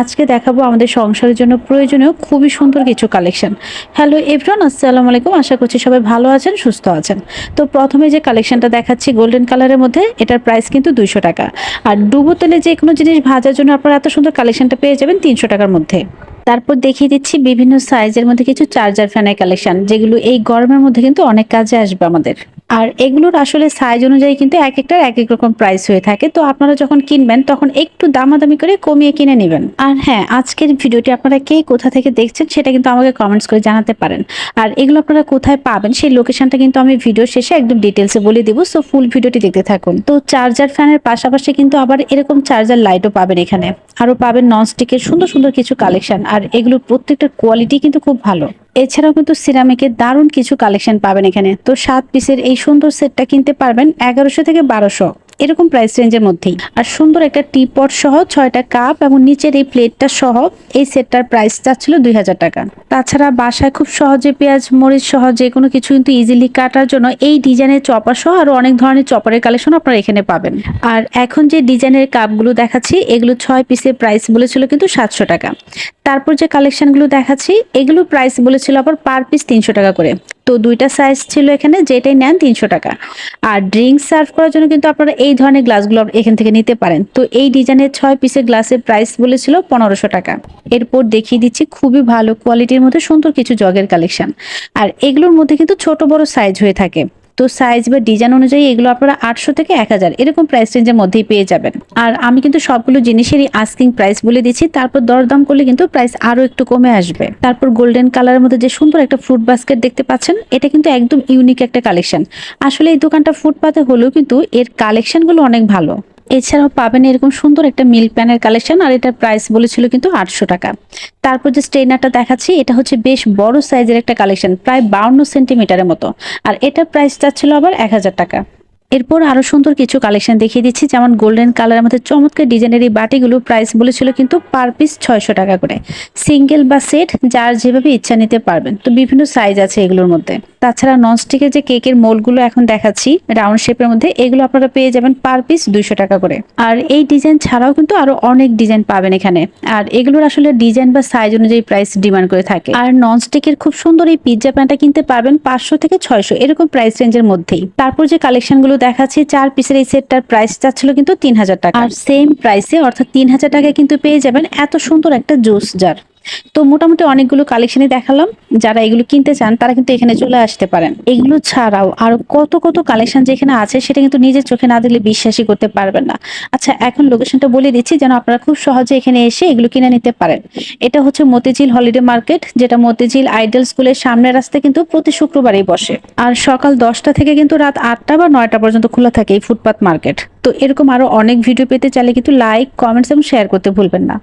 আজকে দেখাবো আমাদের সংসারের জন্য প্রয়োজনীয় খুবই সুন্দর কিছু কালেকশন হ্যালো এভরিওয়ান আসসালামু আলাইকুম। আশা করছি সবাই ভালো আছেন, সুস্থ আছেন। তো প্রথমে যে কালেকশনটা দেখাচ্ছি গোল্ডেন কালারের মধ্যে, এটার প্রাইস কিন্তু দুইশো টাকা। আর ডুবো তেলে যে কোনো জিনিস ভাজার জন্য আপনারা এত সুন্দর কালেকশনটা পেয়ে যাবেন তিনশো টাকার মধ্যে। তারপর দেখিয়ে দিচ্ছি বিভিন্ন সাইজের মধ্যে কিছু চার্জার ফ্যানের কালেকশন যেগুলো এই গরমের মধ্যে কিন্তু অনেক কাজে আসবে আমাদের। আর এগুলোর আসলে সাইজ অনুযায়ী কিন্তু এক একটার এক এক রকম প্রাইস হয়ে থাকে। তো আপনারা যখন কিনবেন, তখন একটু দামাদামি করে কমিয়ে কিনে নেবেন। আর হ্যাঁ আজকের ভিডিওটি আপনারা কে কোথা থেকে দেখছেন সেটা কিন্তু আমাকে কমেন্টস করে জানাতে পারেন। আর এগুলো আপনারা কোথায় পাবেন, সেই লোকেশনটা কিন্তু আমি ভিডিও শেষে একদম ডিটেলসে বলে দিব। সো ফুল ভিডিওটি দেখতে থাকুন। তো চার্জার ফ্যানের পাশাপাশি কিন্তু আবার এরকম চার্জার লাইটও পাবেন এখানে। আরও পাবেন ননস্টিকের সুন্দর সুন্দর কিছু কালেকশন আর এগুলোর প্রত্যেকটা কোয়ালিটি কিন্তু খুব ভালো। এছাড়াও কিন্তু সিরামিকের দারুণ কিছু কালেকশন পাবেন এখানে। তো সাত পিসের এই সুন্দর সেটটা কিনতে পারবেন এগারোশো থেকে বারোশো। এরকম প্রাইস রেঞ্জের মধ্যেই। আর সুন্দর একটা টি পট সহ ছয়টা কাপ এবং নিচের এই প্লেটটা সহ এই সেটটার প্রাইস চাচ্ছিল দুই হাজার টাকা। তাছাড়া বাসায় খুব সহজে পেঁয়াজ, মরিচ সহ যে কোনো কিছু কিন্তু ইজিলি কাটার জন্য এই ডিজাইনের চপার সহ আরও অনেক ধরনের চপারের কালেকশন আপনারা এখানে পাবেন। আর এখন যে ডিজাইনের কাপগুলো দেখাচ্ছি, এগুলো ছয় পিসের প্রাইস বলেছিল কিন্তু সাতশো টাকা। তারপর যে কালেকশনগুলো দেখাচ্ছি এগুলো প্রাইস বলেছিল আবার পার পিস তিনশো টাকা করে। তো দুইটা সাইজ ছিল এখানে, যেটাই নেন তিনশো টাকা। আর ড্রিঙ্কস সার্ভ করার জন্য কিন্তু আপনারা এই ধরনের গ্লাসগুলো এখান থেকে নিতে পারেন। তো এই ডিজাইনের ছয় পিসের গ্লাসের প্রাইস বলেছিল পনেরোশো টাকা। এরপর দেখিয়ে দিচ্ছি খুবই ভালো কোয়ালিটির মধ্যে সুন্দর কিছু জগের কালেকশন আর এগুলোর মধ্যে কিন্তু ছোট বড় সাইজ হয়ে থাকে। তো সাইজ বা ডিজাইন অনুযায়ী এগুলো আপনারা আটশো থেকে এক হাজার এরকম প্রাইস রেঞ্জের মধ্যেই পেয়ে যাবেন। আর আমি কিন্তু সবগুলো জিনিসেরই আস্কিং প্রাইস বলে দিচ্ছি, তারপর দরদাম করলে কিন্তু প্রাইস আরও একটু কমে আসবে। তারপর গোল্ডেন কালারের মধ্যে যে সুন্দর একটা ফ্রুট বাস্কেট দেখতে পাচ্ছেন, এটা কিন্তু একদম ইউনিক একটা কালেকশন আসলে এই দোকানটা ফুটপাতে হলেও কিন্তু এর কালেকশনগুলো অনেক ভালো। এছাড়াও পাবেন এরকম সুন্দর একটা মিল্ক প্যানের কালেকশন, আর এটার প্রাইস বলেছিল কিন্তু আটশো টাকা। তারপর যে স্ট্রেনারটা দেখাচ্ছি, এটা হচ্ছে বেশ বড় সাইজের একটা কালেকশন, প্রায় বাউন্ন সেন্টিমিটারের মতো। আর এটার প্রাইস চাচ্ছিল আবার এক হাজার টাকা। এরপর আরও সুন্দর কিছু কালেকশন দেখিয়ে দিচ্ছি। যেমন গোল্ডেন কালারের মধ্যে চমৎকার ডিজাইনের এই বাটিগুলো প্রাইস বলেছিল কিন্তু পার পিস ছয়শো টাকা করে। সিঙ্গেল বা সেট যার যেভাবে ইচ্ছা নিতে পারবেন। তো বিভিন্ন সাইজ আছে এগুলোর মধ্যে। তাছাড়া ননস্টিকের যে কেকের মোলগুলো এখন দেখাচ্ছি রাউন্ড শেপের মধ্যে, এগুলো আপনারা পেয়ে যাবেন পার পিস দুইশো টাকা করে। আর এই ডিজাইন ছাড়াও কিন্তু আরও অনেক ডিজাইন পাবেন এখানে। আর এগুলোর আসলে ডিজাইন বা সাইজ অনুযায়ী প্রাইস ডিমান্ড করে থাকে। আর ননস্টিকের খুব সুন্দর এই পিৎজা প্যানটা কিনতে পারবেন পাঁচশো থেকে ছয়শো, এরকম প্রাইস রেঞ্জের মধ্যেই। তারপর যে কালেকশনগুলো দেখাচ্ছি, চার পিসের এই সেটটার প্রাইস চাচ্ছিল কিন্তু তিন হাজার টাকা। আর সেম প্রাইসে অর্থাৎ তিন হাজার টাকায় কিন্তু পেয়ে যাবেন এত সুন্দর একটা জুস জার তো মোটামুটি অনেকগুলো কালেকশনই দেখালাম। যারা এগুলো কিনতে চান, তারা কিন্তু এখানে চলে আসতে পারেন। এগুলো ছাড়াও আরও কত কত কালেকশন যেখানে আছে, সেটা কিন্তু নিজের চোখে না দিলে বিশ্বাসই করতে পারবেন না। আচ্ছা এখন লোকেশনটা বলে দিচ্ছি যেন আপনারা খুব সহজে এখানে এসে এগুলো কিনে নিতে পারেন। এটা হচ্ছে মতিঝিল হলিডে মার্কেট যেটা মতিঝিল আইডল স্কুলের সামনের রাস্তায় কিন্তু প্রতি শুক্রবারই বসে। আর সকাল দশটা থেকে কিন্তু রাত আটটা বা নয়টা পর্যন্ত খোলা থাকে এই ফুটপাত মার্কেট তো এরকম আরও অনেক ভিডিও পেতে চাইলে কিন্তু লাইক কমেন্টস এবং শেয়ার করতে ভুলবেন না।